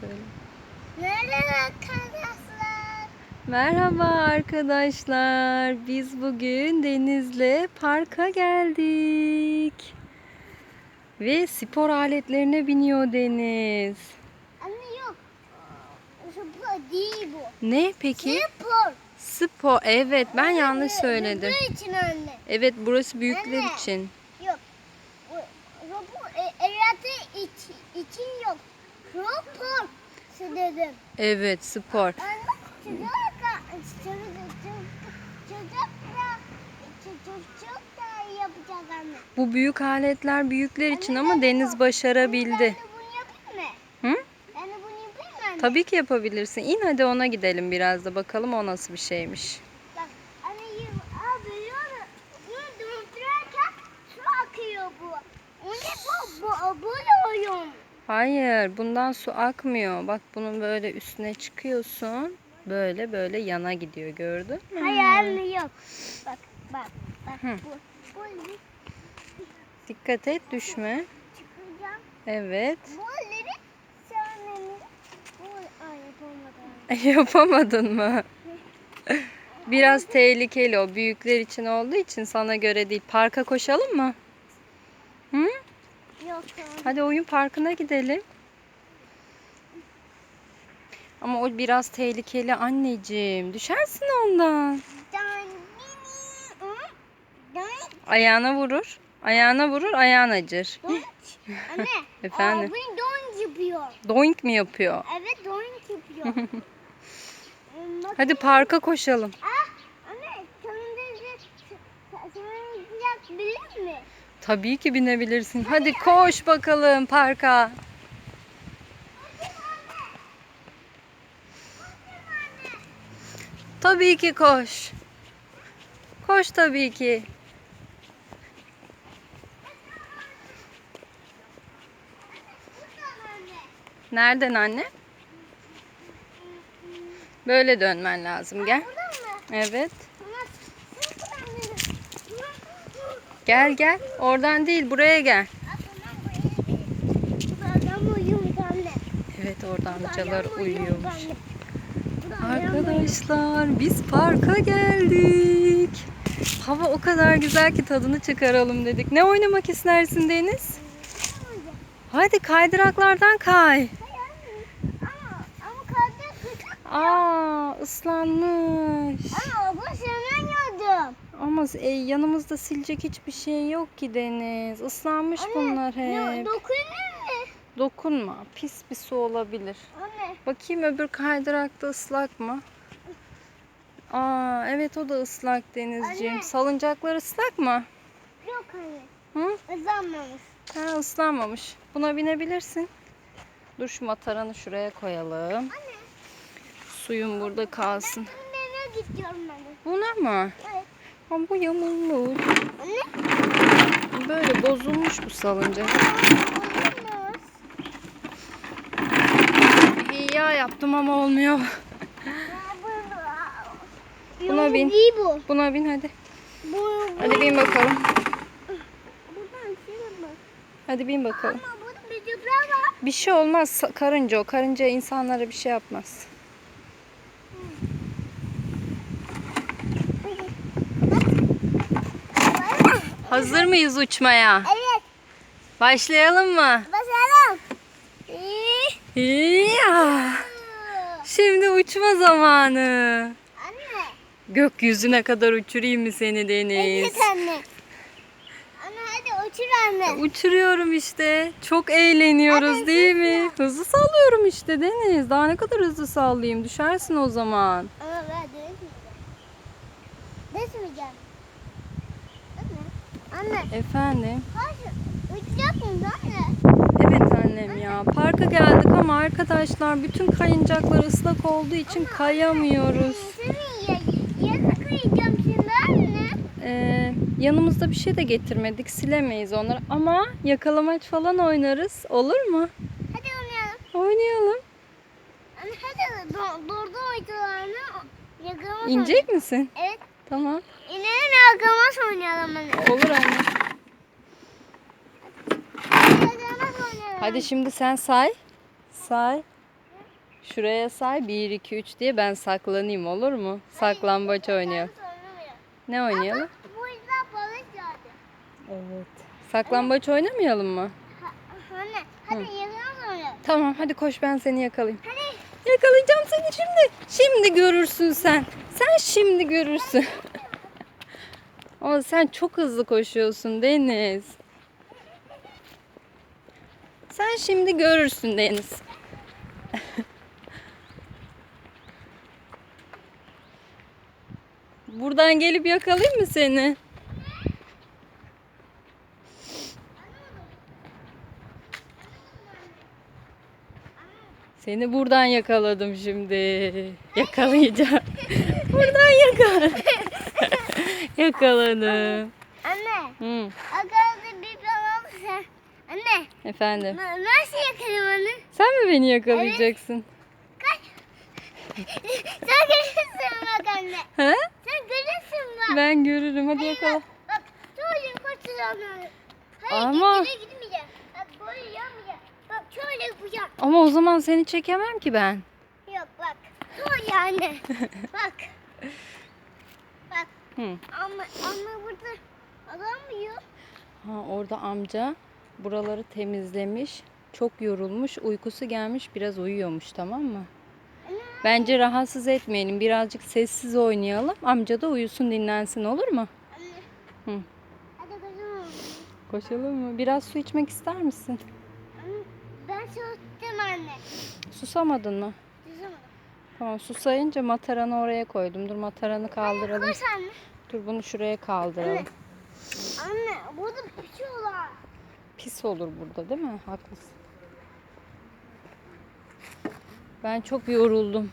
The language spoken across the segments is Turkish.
söyle. Merhaba arkadaşlar. Merhaba arkadaşlar. Biz bugün Deniz'le parka geldik. Ve spor aletlerine biniyor Deniz. Anne yok. Spor değil bu. Ne peki? Spor. Spor. Evet ben yanlış söyledim. Bu için anne. Evet burası büyükler Anne. için. Yok. Bu, bu e, için yok. Spor. Dedim. Evet spor. Çocuk çocuk çocuk da çocuk da yapacak anne. Bu büyük aletler büyükler için Anne, ama Deniz bu- başarabildi. Ben de bunu yapayım mı? Hı? Ben de bunu yapayım mı anne? Tabii ki yapabilirsin. İn hadi ona gidelim biraz da bakalım o nasıl bir şeymiş. Bak anne bunu döndürürken su akıyor bu. O ne bu? Bu böyle oyun. Hayır, bundan su akmıyor. Bak bunun böyle üstüne çıkıyorsun. Böyle böyle yana gidiyor gördün mü? Hayır yok. Bak bak bak Hı. bu. Böyle Dikkat et düşme. çıkacağım. Evet. Böyleleri sonra bu. Yapamadın mı? Biraz tehlikeli o. Büyükler için olduğu için sana göre değil. Parka koşalım mı? Hı? Hadi oyun parkına gidelim. Ama o biraz tehlikeli anneciğim. Düşersin ondan. Dan Dan Ayağına vurur. Ayağına vurur, ayağın acır. Anne. Efendim? Bunu don yapıyor. Doink mi yapıyor? Evet don yapıyor. Hmm, Hadi parka koşalım. Ah, anne sonunda sonunda bilir mi? Tabii ki binebilirsin. Hadi koş bakalım parka. Tabii ki koş. Koş tabii ki. Nereden anne? Böyle dönmen lazım. Gel. Evet. Ama sen buradan dedin. Gel gel. Oradan değil buraya gel. Evet orada amcalar uyuyormuş. Arkadaşlar biz parka geldik. Hava o kadar güzel ki tadını çıkaralım dedik. Ne oynamak istersin Deniz? Hadi kaydıraklardan kay. Aa ıslanmış. Ama bu senden gördüm. Ama e, yanımızda silecek hiçbir şey yok ki Deniz. Islanmış bunlar hep. Dokunur mu? Dokunma. Pis bir su olabilir. Anne. Bakayım öbür kaydırakta ıslak mı? Aa evet o da ıslak Denizciğim. Anne. Salıncaklar ıslak mı? Yok anne. Hı? Uzanmamış. Ha ıslanmamış. Buna binebilirsin. Dur şu mataranı şuraya koyalım. Anne. Suyun burada kalsın. Ben nereye gidiyorum anne? Buna mı? Evet. Ama bu yamulmuş. Anne. Böyle bozulmuş bu salıncak. Olmaz. İyi ya yaptım ama olmuyor. Buna bin. Buna bin hadi. Hadi bin bakalım. Hadi bin bakalım. Bir şey olmaz. Karınca o. Karınca insanlara bir şey yapmaz. Hazır mıyız uçmaya? Evet. Başlayalım mı? İyi. Ya. Şimdi uçma zamanı. Anne. Gökyüzüne kadar uçurayım mı seni Deniz? Evet anne. Anne hadi uçur anne. Uçuruyorum işte. Çok eğleniyoruz Hadi değil mi? Hızlı sallıyorum işte Deniz. Daha ne kadar hızlı sallayayım? Düşersin o zaman. Ama ben değişmeyeceğim. Değişmeyeceğim. Anne. Anne. Efendim? Hayır. Uçacak mısın anne? Evet annem ya. Parka geldik ama arkadaşlar bütün kayıncaklar ıslak olduğu için kayamıyoruz. Senin ya- yanına kıyacağım şimdi anne. Ee, yanımızda bir şey de getirmedik. Silemeyiz onları ama yakalamaç falan oynarız. Olur mu? Hadi oynayalım. Oynayalım. Anne hadi do- durdu oyuncularını yakalamak İnecek misin? Evet. Tamam. İnelim yakalamak oynayalım anne. Olur anne. Oynayalım. Hadi şimdi sen say. Say. Şuraya say 1 2 3 diye ben saklanayım olur mu? Saklambaç oynayalım. Ne oynayalım? Evet. Saklambaç oynamayalım mı? Anne hadi yakın sonra. Tamam hadi koş ben seni yakalayayım. Hadi. Yakalayacağım seni şimdi. Şimdi görürsün sen. Sen şimdi görürsün. Ama sen çok hızlı koşuyorsun Deniz. Sen şimdi görürsün Deniz. Buradan gelip yakalayayım mı seni? Seni buradan yakaladım şimdi. Yakalayacağım. buradan yakaladım. Yakaladım. Anne. Hı, Akıllı bir balık sen. Anne. efendim. na- Nasıl yakalayayım onu? Sen mi beni yakalayacaksın? Kaç. Sen görürsün bak anne. He? Sen görürsün bak. Ben görürüm. Hadi yakala. Bak, bak şöyle kaçıralım. Hayır Ama- Ama... gitmeyeceğim. Bak böyle yapmayacağım. Bak şöyle yapacağım. Ama o zaman seni çekemem ki ben. Yok bak. Şöyle anne. bak. Hı. ama ama burada adam. Ha, orada amca buraları temizlemiş. Çok yorulmuş. Uykusu gelmiş. Biraz uyuyormuş tamam mı? Bence rahatsız etmeyelim. Birazcık sessiz oynayalım. Amca da uyusun dinlensin olur mu? Hı. Hadi. Koşalım mı? Biraz su içmek ister misin? Ben sustum anne. Susamadın mı? Tamam susayınca mataranı oraya koydum. Dur mataranı kaldıralım. Koş anne. Dur bunu şuraya kaldıralım. Anne burada pişiyorlar. Pis olur burada değil mi? Haklısın. Ben çok yoruldum.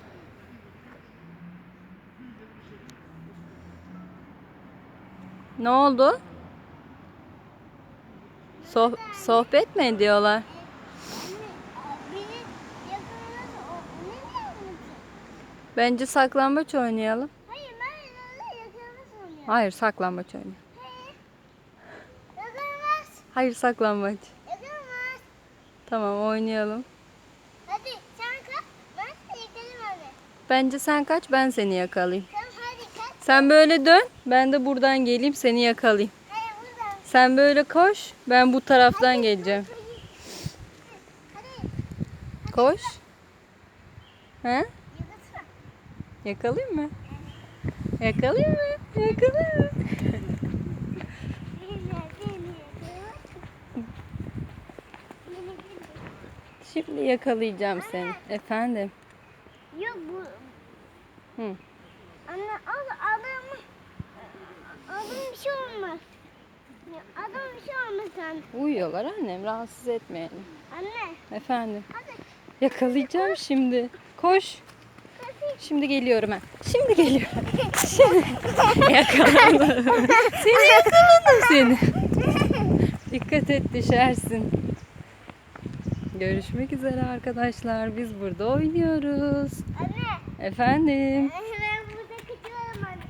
Ne oldu? Soh- sohbet mi ediyorlar? Anne beni yakalamaz o. Ne diyor musun? Bence saklambaç oynayalım. Hayır ben yakalamaz oluyor. Hayır saklambaç oynayalım. Hayır. Yakalamaz. Hayır saklambaç. Yakalamaz. Tamam oynayalım. Hadi sen kalk. Ben seni yakalayayım anne. Bence sen kaç ben seni yakalayayım. Tamam hadi kalk. Sen böyle dön ben de buradan geleyim seni yakalayayım. Hayır buradan. Sen böyle koş ben bu taraftan geleceğim. Hadi. Koş. He? Yakalayayım mı? Yakalayayım mı? Yakalayayım mı? Şimdi yakalayacağım seni. Efendim. Yok bu. Hı. Anne al adamı. Adam bir şey olmaz. Adam bir şey olmaz anne. Uyuyorlar annem rahatsız etmeyelim. Anne. Efendim. Hadi. Yakalayacağım şimdi. Koş. Şimdi geliyorum ben. Şimdi geliyorum. Şimdi. Yakaladım. Seni yakaladım seni. Dikkat et düşersin. Görüşmek üzere arkadaşlar. Biz burada oynuyoruz. Anne. Efendim.